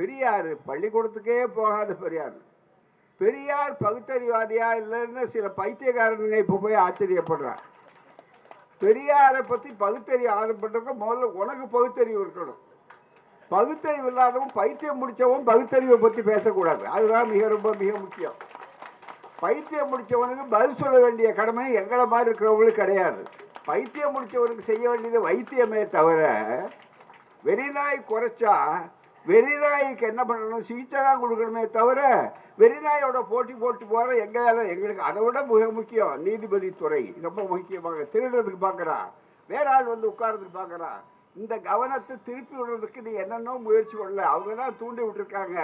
பெரியார் பள்ளிக்கூடத்துக்கே போகாத பெரியார். பெரியார் பகுத்தறிவாதியா இல்லைன்னு சில பைத்தியக்காரனுங்க இப்போ போய் ஆச்சரியப்படுறான் பெரியாரை பற்றி பகுத்தறிவு ஆதரப்பட்டவங்க முதல்ல உனக்கு பகுத்தறிவு இருக்கணும். பகுத்தறிவு இல்லாதவன் பைத்தியம் முடித்தவன் பகுத்தறிவை பற்றி பேசக்கூடாது. அதுதான் மிக ரொம்ப மிக முக்கியம். பைத்தியம் முடித்தவனுக்கு பதில் சொல்ல வேண்டிய கடமை எங்களை மாதிரி இருக்கிறவங்களுக்கு கிடையாது. பைத்தியம் முடித்தவனுக்கு செய்ய வேண்டியது வைத்தியமே தவிர வெறிநாய் குறைச்சா வெறிநாய்க்கு என்ன பண்ணணும்? சிகிச்சை தான் கொடுக்கணுமே தவிர வெறிநாயோட போட்டி போட்டு போகிற எங்களால் எங்களுக்கு அதை விட மிக முக்கியம். நீதிபதி துறை ரொம்ப முக்கியமாக திருடுறதுக்கு பார்க்குறான் வேற ஆள் வந்து உட்கார்றதுக்கு பார்க்குறான் இந்த கவனத்தை திருப்பி விடுறதுக்கு நீ என்னென்னோ முயற்சி பண்ணல. அவங்க தான் தூண்டி விட்டுருக்காங்க.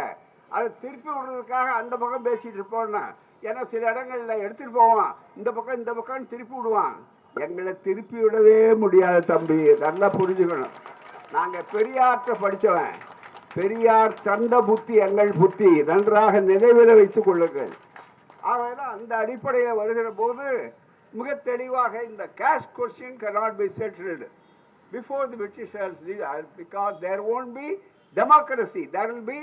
அதை திருப்பி விடுறதுக்காக அந்த பக்கம் பேசிகிட்டு இருப்போம்னா ஏன்னா சில இடங்களில் எடுத்துகிட்டு போவான். இந்த பக்கம் இந்த பக்கம் திருப்பி விடுவான். எங்களை திருப்பி விடவே முடியாது தம்பி. நல்லா புரிஞ்சுக்கணும். நாங்கள் பெரியாற்ற படித்தவன் பெரியார் தந்த புத்தி எங்கள் புத்தி. நன்றாக நினைவில் வைத்துக் கொள்ளுங்கள். ஆகையால் அந்த அடிப்படையில் வருகிற போது மிக தெளிவாக இந்த case question cannot be settled before the Britishers because there won't be democracy there will be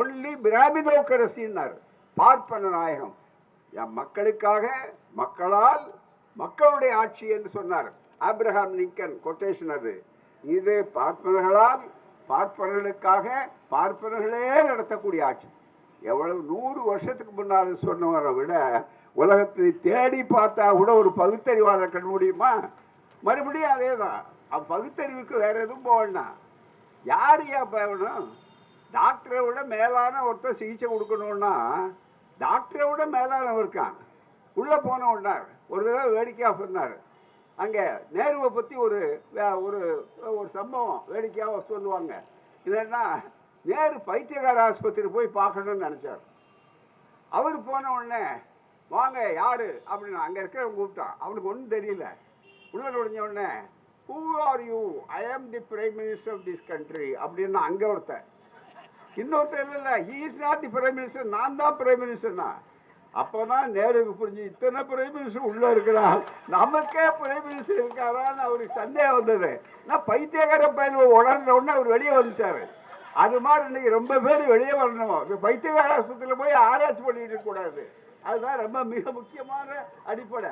only பிராமினோக்கரசின்னார் பார்ப்பன நாயகம். என் மக்களுக்காக மக்களால் மக்களுடைய ஆட்சி என்று சொன்னார். ஆப்ரஹாம் லிங்கன் கொட்டேஷன் அது. இது பார்ப்பனர்களால் பார்ப்பனர்களுக்காக பார்ப்பனர்களே நடத்தக்கூடிய ஆட்சி. எவ்வளவு நூறு வருஷத்துக்கு முன்னால் சொன்னவரை விட உலகத்தை தேடி பார்த்தா கூட ஒரு பகுத்தறிவாளர் கண் முடியுமா? மறுபடியும் அதே தான் பகுத்தறிவுக்கு வேற எதுவும் போகணும் யார் ஏன் போகணும்? டாக்டரை விட மேலான ஒருத்தர் சிகிச்சை கொடுக்கணும்னா டாக்டரை விட மேலானவர் இருக்கான் உள்ளே போன உடனார் ஒரு தடவை வேடிக்கையாக சொன்னார். அங்கே நேருவை பற்றி ஒரு ஒரு ஒரு சம்பவம் வேடிக்கையாக சொல்லுவாங்க. இதென்னா நேரு பைத்தியகார ஆஸ்பத்திரி போய் பார்க்கணும்னு நினச்சார். அவர் போன உடனே வாங்க யார்? அப்படின்னு அங்கே இருக்கிறவங்க கூப்பிட்டான் அவனுக்கு ஒன்றும் தெரியல. உள்ள நுழைஞ்ச உடனே who are you I am the prime minister of this country அப்படின்னு அங்கே ஒருத்தன். இன்னொருத்தர் இல்லை இல்லை he is not the prime minister நான் தான் பிரைம் மினிஸ்டர்னா அப்பதான் நேருக்கு புரிஞ்சு இத்தனை பிரைம் மினிஸ்டர் உள்ள இருக்கிறான். நமக்கே பிரைம் மினிஸ்டர் இருக்காரான்னு அவருக்கு சந்தேகம் வந்தது. நான் பைத்தியகார பையன் உடனே உடனே அவர் வெளியே வந்துட்டாரு. அது மாதிரி இன்னைக்கு ரொம்ப பேர் வெளியே வரணும். இந்த பைத்தியகார ஆஸ்பத்திரியில் போய் ஆராய்ச்சி பண்ணிட்டு கூடாது அதுதான் ரொம்ப மிக முக்கியமான அடிப்படை.